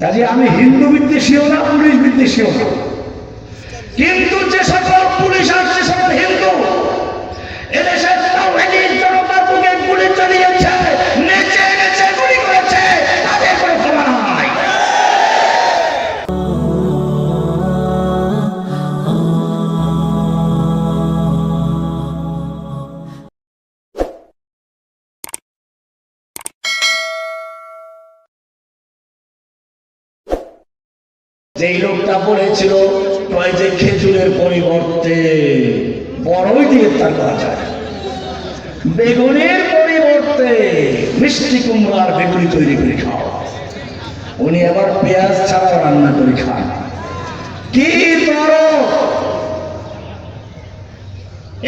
কাজে আমি হিন্দু বিদ্বেষীও না পুলিশ বিদ্বেষীও না। কিন্তু যে সকল যেই লোকটা বলেছিল কয় যে খেজুরের পরিবর্তে বড়ই দিয়ে তা করা যায়। বেগুনের পরিবর্তে মিষ্টি কুমড়ার বেগুনি তৈরি করে খাও উনি আবার পেঁয়াজ ছাড়াও রান্না করে খান। কি বড়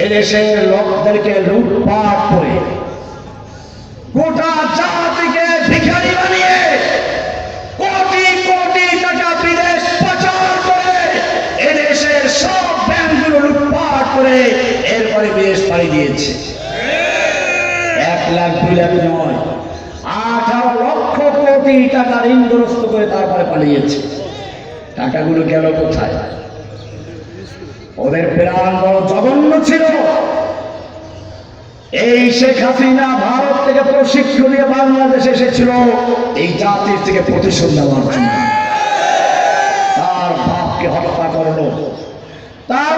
এদেশের লোকদেরকে লুটপাট করে গোটা জাতিকে এরপরে বিদেশ পাড়ি দিয়েছে। এক লাখ, দুই লাখ নয়, আঠারো লক্ষ কোটি টাকা ঋণগ্রস্ত করে তারপরে পালিয়েছে। টাকাগুলো গেল কোথায়? ওদের প্রাণ বড় জঘন্য ছিল। এই শেখ হাসিনা ভারত থেকে প্রশিক্ষণ নিয়ে বাংলাদেশে এসেছিল। এই জাতির থেকে প্রতিশোধ নেওয়ার জন্য। তার বাপকে হত্যা করল তার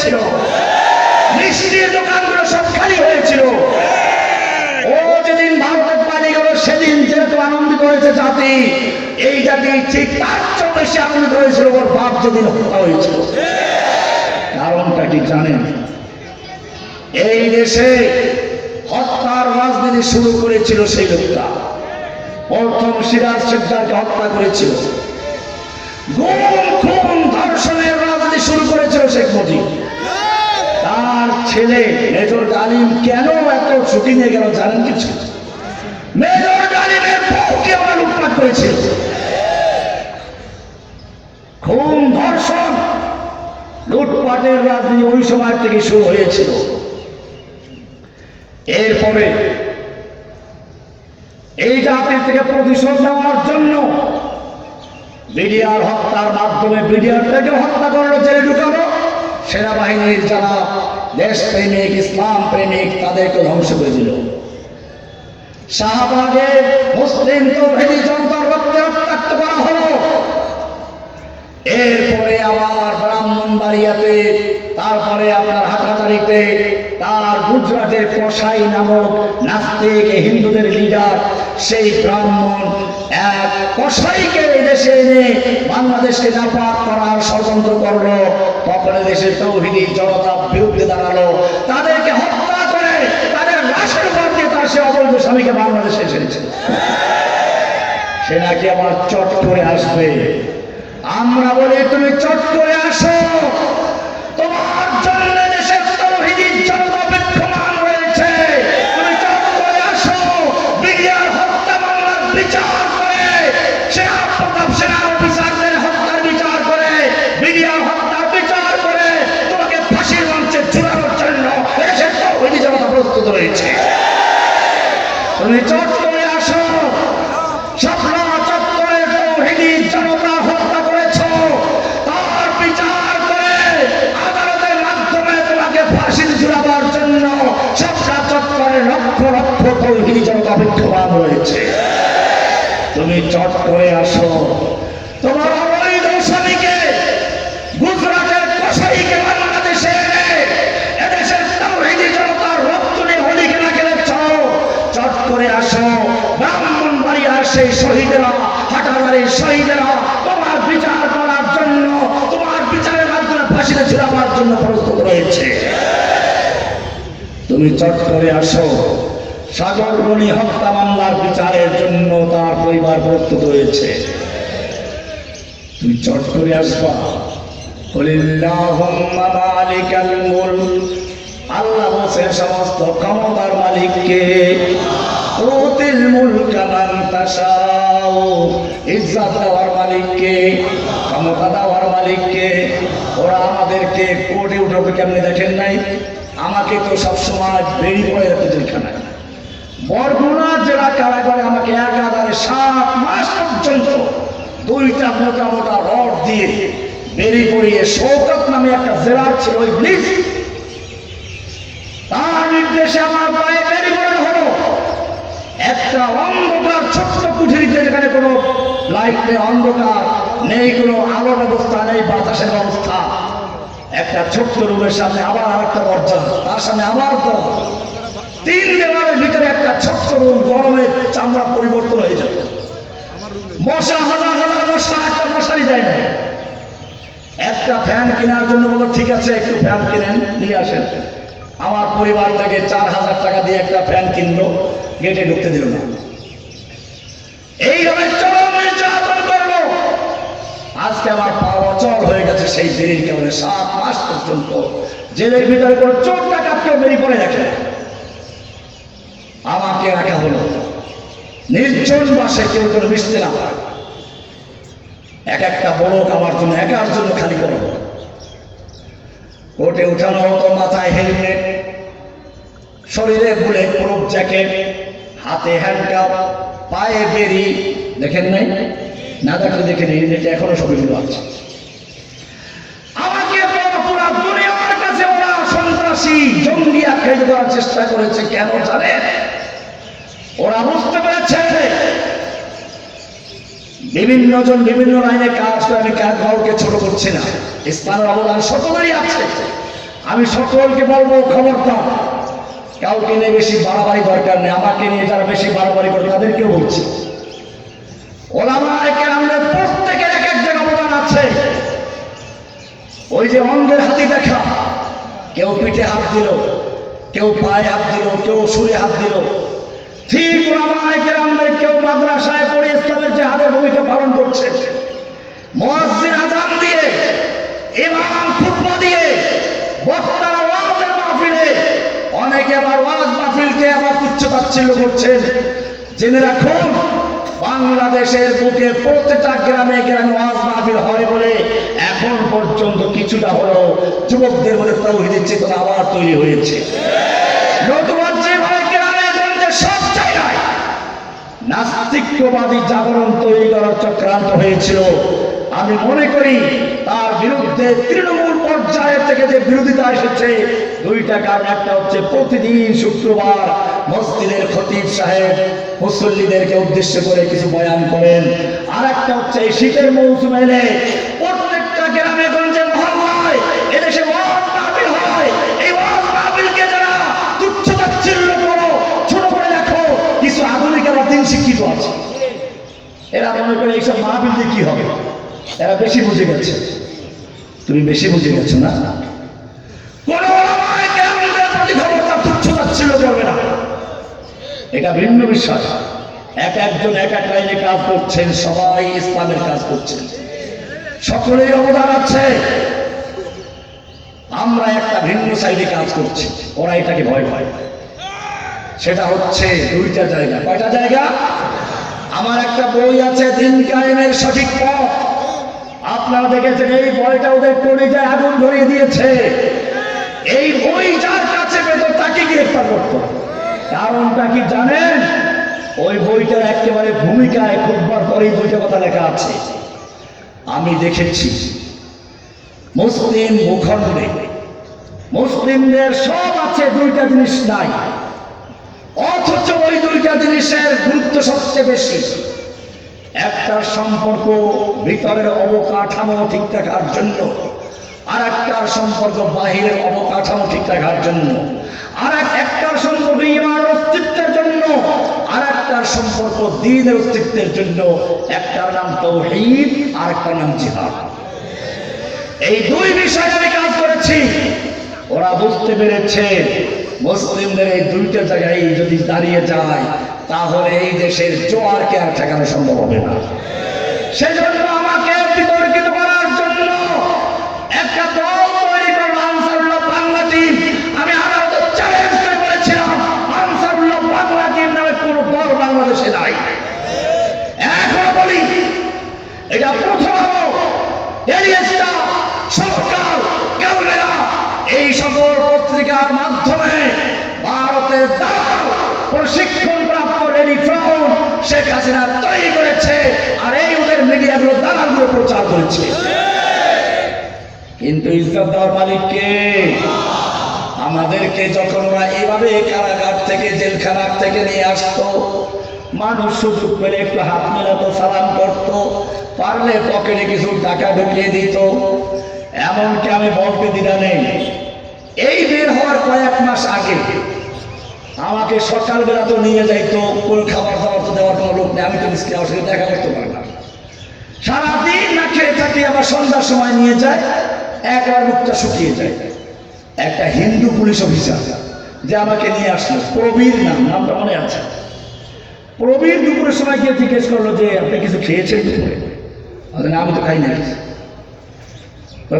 হয়েছিল। মিষ্টির দোকানগুলো সব খালি হয়েছিল। ও যেদিন ভারতে পালিয়ে গেল, সেদিন যেহেতু আনন্দিত হয়েছে জাতি, এই জাতি ঠিক তার চেয়েও বেশি আনন্দিত হয়েছিল, ওর বাপ যেদিন হত্যা হয়েছিল। কারণটা কি জানেন? এই দেশে হত্যার রাজনীতি শুরু করেছিল সেই লোকটা। প্রথম সিরাজ সিকদারকে হত্যা করেছিল। গুম খুন ধর্ষণের রাজনীতি শুরু করেছিল শেখ তার ছেলে, মেজর ডালিম কেন এত ছুটি নিয়ে গেল জানেন কিছু? মেজর ডালিমের বউকে ওরা লুটপাট করেছিল খুন ধর্ষণ। লুটপাটের রাজনীতি ওই সময় থেকে শুরু হয়েছিল। এরপরে এই জাতির থেকে প্রতিশোধ নেওয়ার জন্য বিডিআর হত্যার মাধ্যমে বিডিআরটাকে হত্যা করল, জেলে ঢুকানো সেনাবাহিনীর যারা দেশপ্রেমিক ইসলাম প্রেমিক তাদেরকে ধ্বংস করে দিল। শাহবাগে মুসলিম তৌহিদি জনতার করা হলো। এরপরে আবার ব্রাহ্মণ বাড়িয়াতে তারপরে আপনার হাটাতারিতে তার গুজরাটের কসাই নামক নাস্তিক হিন্দুদের লিডার সেই ব্রাহ্মণ এক কসাইকে দেশে এনে বাংলাদেশকে জাপাত করার ষড়যন্ত্র করল। তখন দেশের তৌহিদি জনতা বিরুদ্ধে দাঁড়াল। তাদেরকে হত্যা করে তাদের লাশের উপর তার সে অবৈধ স্বামীকে বাংলাদেশে এসেছে। সে নাকি আবার চট করে আসবে। আমরা বলি, তুমি চট করে আসো। তুমি চট করে আসো শাপলা চত্বরে তৌহিদি জনতা হত্যা করেছ। তার বিচার করে আদালতের মাধ্যমে তোমাকে ফাঁসিতে জন্য শাপলা চত্বরে লক্ষ লক্ষ তৌহিদি জনতা বিক্ষোভান রয়েছে। তুমি চট করে আসো। তোমার শহীদেরা হাটাবাড়ির শহীদেরা তোমার বিচার করার জন্য, তোমার বিচারের মাধ্যমে ফাঁসিতে জন্য প্রস্তুত রয়েছে। তুমি চট করে আসো। সাগরমণি হত্যা মামলার বিচারের জন্য তার পরিবার প্রস্তুত রয়েছে তুমি চট করে আসবা। আল্লাহ সমস্ত ক্ষমতার মালিককে তুতিল মালিককে, ওরা আমাদেরকে কোর্টে উঠবে কেমনে দেখেন নাই? আমাকে তো সবসময় বেরিয়ে পড়ে রাখতে জেলখানায় বরগুনা জেলা কারাগারে আমাকে একাধারে সাত মাস পর্যন্ত দুইটা মোটা মোটা রড দিয়ে বেরিয়ে পড়িয়ে শৌকত নামে একটা জেলার ছিল ওই ব্লিজ তার নির্দেশে আমার পায়ে বেরিয়ে পড়ানো হলো। একটা অন্ধকার ছোট্ট কুঠিরিতে যেখানে কোনো লাইট অন্ধকার, নেই কোনো আলো ব্যবস্থা, নেই বাতাসের ব্যবস্থা। একটা ছোট্ট রুমের সামনে আবার আরেকটা দরজা, তার সামনে আবার দরজা। তিন দেওয়ালের ভিতরে একটা ছোট্ট রুম, গরমে চামড়া পরিবর্তন হয়ে যাবে। মশা হাজার হাজার মশা, একটা মশারি দেয় না। একটা ফ্যান কেনার জন্য বলো, ঠিক আছে, একটু ফ্যান কিনেন, নিয়ে আসেন। আমার পরিবার থেকে চার হাজার টাকা দিয়ে একটা ফ্যান কিনলো, গেটে ঢুকতে দিল না। এইভাবে আজকে আমার পা অচল হয়ে গেছে সেই জেলের কেবলে সাত মাস পর্যন্ত জেলের ভিতরে কোনো চোর টাকা কেউ বেরিয়ে পড়ে রাখে। আমাকে রাখা হলো। নির্জন মাসে কেউ যেন মিশতে না এক একটা বড় আমার জন্য একার জন্য খালি করো কোটে উঠানো হতো মাথায় হেলমেট, শরীরে বুলেট প্রুফ জ্যাকেট, হাতে হ্যান্ডকাপ পায়ে বেরি, দেখেন নাই? না দেখলে দেখে নিন, এটা এখনও ছবিগুলো আছে। আমাকে পুরো দুনিয়ার ওরা সন্ত্রাসী, জঙ্গি আখ্যায়িত করার চেষ্টা করেছে, কেন জানেন ওরা বুঝতে পেরেছে। বিভিন্ন জন বিভিন্ন লাইনে কাজ করে, আমি কাউকে ছোট করছি না। ইসলামের অবদান সকলেরই আছে। আমি সকলকে বলব, খবরদার। কাউকে নিয়ে বেশি বাড়াবাড়ি দরকার নেই, আমাকে নিয়ে যারা বেশি বাড়াবাড়ি করে, তাদেরকেও বলছি। ওলামাকে আমাদের প্রত্যেকের এক এক অবদান আছে। ওই যে অঙ্গের হাতি দেখা, কেউ পিঠে হাত দিল, কেউ পায়ে হাত দিল, কেউ সুরে হাত দিল। ঠিক ওলামাকে আমাদের কেউ মাদ্রাসায় পড়ে ইসলামের জেহাদের ভূমিকা পালন করছে। মসজিদ আজান দিয়ে, ইমাম খুতবা দিয়ে, বক্তারা ওয়াজের মাহফিলে, অনেকে আবার ওয়াজ মাহফিলকে আবার তুচ্ছ তাচ্ছিল্য করছেন। জেনে রাখুন বাংলাদেশের বুকে প্রত্যেকটা গ্রামে গ্রামে ওয়াজ মাহফিল হয় বলে এখন পর্যন্ত কিছুটা হলো যুবকদের মধ্যে তৌহিদের চেতনা আবার তৈরি হয়েছে। নাস্তিকবাদী জাগরণ তৈরি করার চক্রান্ত হয়েছিল। আমি মনে করি তার বিরুদ্ধে তৃণমূল পর্যায়ে থেকে যে বিরোধিতা এসেছে দুইটা কারণ একটা হচ্ছে প্রতিদিন শুক্রবার মসজিদের খতিব সাহেব মুসল্লিদেরকে উদ্দেশ্য করে কিছু বয়ান করেন। আর একটা হচ্ছে এই শীতের মৌসুম এলে প্রত্যেকটা গ্রামে, গঞ্জে, মহল্লায় এদেশে শিক্ষিত আছে। এরা মনে করে এইসব মাহফিল দিয়ে কি হবে? এরা বেশি বুঝে গেছে। তুমি বেশি বুঝে গেছো না? এটা ভিন্ন বিষয়। এক একজন, এক এক লাইনে কাজ করছেন, সবাই ইসলামের কাজ করছেন। সকলেই অবদান আছে। আমরা একটা ভিন্ন সাইডে কাজ করছি। ওরা এটাকে ভয় ভয় সেটা হচ্ছে দুইটা জায়গা। কয়টা জায়গা? আমার একটা বই আছে, দিন কায়েমের সঠিক পথ। আপনারা দেখেছেন, এই বইটা ওদের কলিজায় আগুন ধরিয়ে দিয়েছে। এই বই যার কাছে পেত, তাকে গ্রেফতার করতো কারণটা কি জানেন? ওই বইটার একেবারে ভূমিকায় খুববার পরেই বইটা কথা লেখা আছে। আমি দেখেছি মুসলিম ভূখণ্ডে, মুসলিমদের সব আছে দুইটা জিনিস নাই। অথচ ওই দুইটা জিনিসের গুরুত্ব সবচেয়ে বেশি। একটা সম্পর্ক ভিতরের অবকাঠামো ঠিক রাখার জন্য আর একটার সম্পর্ক বাহিরের অবকাঠামো ঠিক রাখার জন্য আর এক একটার সম্পর্ক ইমানের অস্তিত্বের জন্য আর একটার সম্পর্ক দিনের অস্তিত্বের জন্য, একটার নাম তৌহিদ আর একটার নাম জিহাদ। এই দুই বিষয়ে আমি কাজ করেছি। ওরা বুঝতে পেরেছে, মুসলিমদের এই দুইটা জায়গায় যদি দাঁড়িয়ে যায়, তাহলে এই দেশের জোয়ারকে আর ঠেকানো সম্ভব হবে না। সেজন্য শেখ হাসিনা তৈরি করেছে আর এই ওদের মিডিয়াগুলো দালালগুলো প্রচার করেছে। কিন্তু ইজ্জত দেওয়ার মালিককে আমাদেরকে যখন ওরা এভাবে কারাগার থেকে, জেলখানার থেকে নিয়ে আসতো, মানুষ সুযোগ পেলে একটু হাত মেলাতো, সালাম করত, পারলে পকেটে কিছু টাকা ঢুকিয়ে দিত। এমনকি আমি বলতে দিদা নেই। এই বের হওয়ার কয়েক মাস আগে আমাকে সকালবেলা তো নিয়ে যাইতো, কোল খাবার নেই আমি তো মিসকে সাথে দেখা করতে পারলাম সারাদিন না খেয়ে থাকি আবার সন্ধ্যার সময় নিয়ে যায়, একবার মুখটা শুকিয়ে যায়। একটা হিন্দু পুলিশ অফিসার যে আমাকে নিয়ে আসলো, প্রবীর নাম, নামটা মনে আছে? প্রবীর দুপুরের সময় গিয়ে জিজ্ঞেস করল যে, আপনি কিছু খেয়েছেন দুপুরে? আমি তো খাই না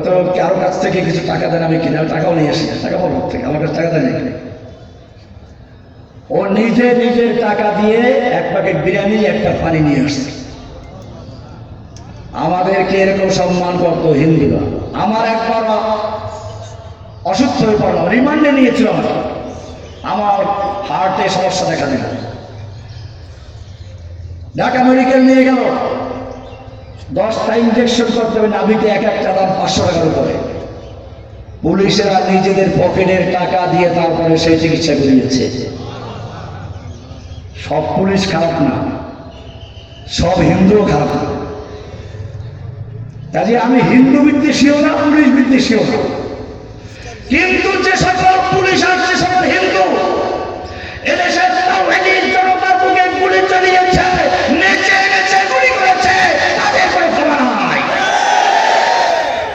তো কারও কাছ থেকে কিছু টাকা দেন, আমি কিনে, আমি টাকাও নিয়ে আসি, টাকা বলো থেকে, আমার কাছে টাকা দেন নাকি ও নিজে নিজের টাকা দিয়ে এক প্যাকেট বিরিয়ানি, একটা পানি নিয়ে আসছে। আমাদেরকে এরকম সম্মান করতো হিন্দুরা। আমার একবার অসুস্থ হয়ে পড়লাম রিমান্ডে নিয়েছিল আমাকে। আমার হার্টে সমস্যা দেখা দিল। ঢাকা মেডিকেল নিয়ে গেল। দশটা ইঞ্জেকশন করতে হবে, নাভিতে এক একটা দাম পাঁচশো টাকার উপরে। পুলিশেরা নিজেদের পকেটের টাকা দিয়ে তারপরে সেই চিকিৎসা করিয়েছে। সব পুলিশ খারাপ না। সব হিন্দুও খারাপ না। কাজে আমি হিন্দু বিদ্বেষীও না, পুলিশ বিদ্বেষীও না। কিন্তু যে সকল পুলিশ আর যে সকল হিন্দু এদেশের